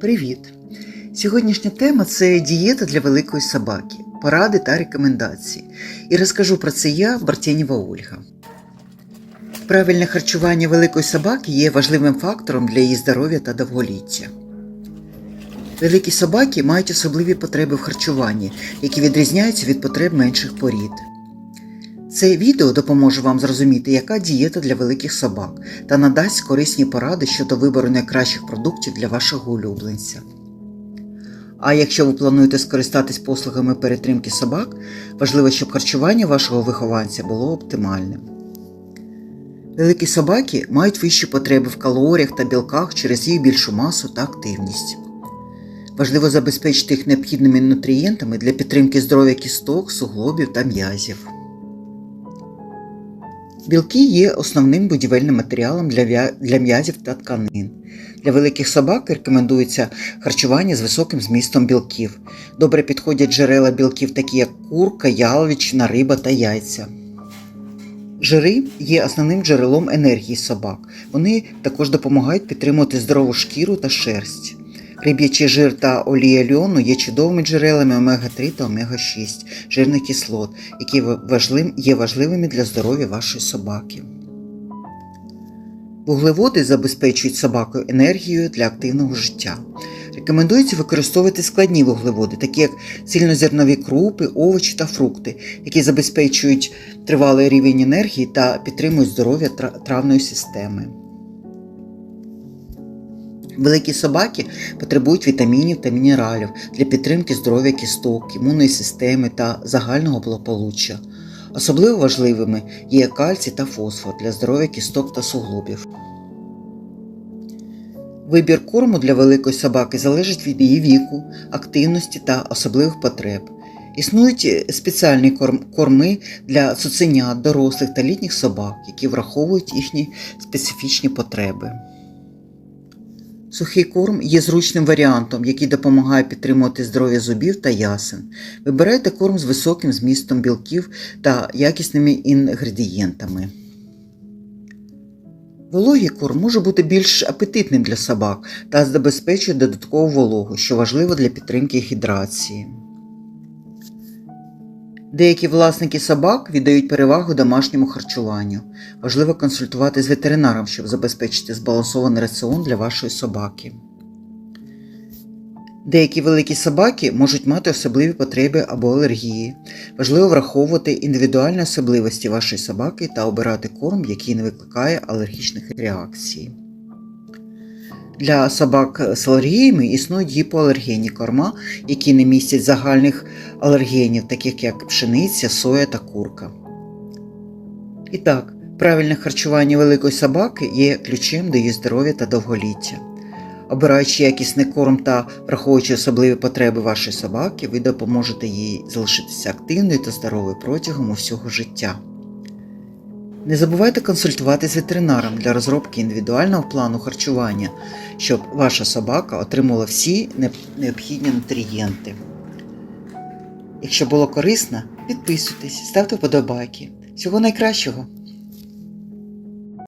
Привіт! Сьогоднішня тема це дієта для великої собаки, поради та рекомендації. І розкажу про це я, Бартєнєва Ольга. Правильне харчування великої собаки є важливим фактором для її здоров'я та довголіття. Великі собаки мають особливі потреби в харчуванні, які відрізняються від потреб менших порід. Це відео допоможе вам зрозуміти, яка дієта для великих собак та надасть корисні поради щодо вибору найкращих продуктів для вашого улюбленця. А якщо ви плануєте скористатись послугами перетримки собак, важливо, щоб харчування вашого вихованця було оптимальним. Великі собаки мають вищі потреби в калоріях та білках через їх більшу масу та активність. Важливо забезпечити їх необхідними нутрієнтами для підтримки здоров'я кісток, суглобів та м'язів. Білки є основним будівельним матеріалом для, м'язів та тканин. Для великих собак рекомендується харчування з високим змістом білків. Добре підходять джерела білків, такі як курка, яловичина, риба та яйця. Жири є основним джерелом енергії собак. Вони також допомагають підтримувати здорову шкіру та шерсть. Риб'ячий жир та олія льону є чудовими джерелами омега-3 та омега-6 жирних кислот, які є важливими для здоров'я вашої собаки. Вуглеводи забезпечують собаку енергією для активного життя. Рекомендується використовувати складні вуглеводи, такі як цільнозернові крупи, овочі та фрукти, які забезпечують тривалий рівень енергії та підтримують здоров'я травної системи. Великі собаки потребують вітамінів та мінералів для підтримки здоров'я кісток, імунної системи та загального благополуччя. Особливо важливими є кальцій та фосфор для здоров'я кісток та суглобів. Вибір корму для великої собаки залежить від її віку, активності та особливих потреб. Існують спеціальні корм- корми для цуценят, дорослих та літніх собак, які враховують їхні специфічні потреби. Сухий корм є зручним варіантом, який допомагає підтримувати здоров'я зубів та ясен. Вибирайте корм з високим змістом білків та якісними інгредієнтами. Вологий корм може бути більш апетитним для собак та забезпечує додаткову вологу, що важливо для підтримки гідрації. Деякі власники собак віддають перевагу домашньому харчуванню. Важливо консультувати з ветеринаром, щоб забезпечити збалансований раціон для вашої собаки. Деякі великі собаки можуть мати особливі потреби або алергії. Важливо враховувати індивідуальні особливості вашої собаки та обирати корм, який не викликає алергічних реакцій. Для собак з алергіями існують гіпоалергенні корма, які не містять загальних алергенів, таких як пшениця, соя та курка. І так, правильне харчування великої собаки є ключем до її здоров'я та довголіття. Обираючи якісний корм та враховуючи особливі потреби вашої собаки, ви допоможете їй залишитися активною та здоровою протягом усього життя. Не забувайте консультувати з ветеринаром для розробки індивідуального плану харчування, щоб ваша собака отримала всі необхідні нутрієнти. Якщо було корисно, підписуйтесь, ставте вподобайки. Всього найкращого!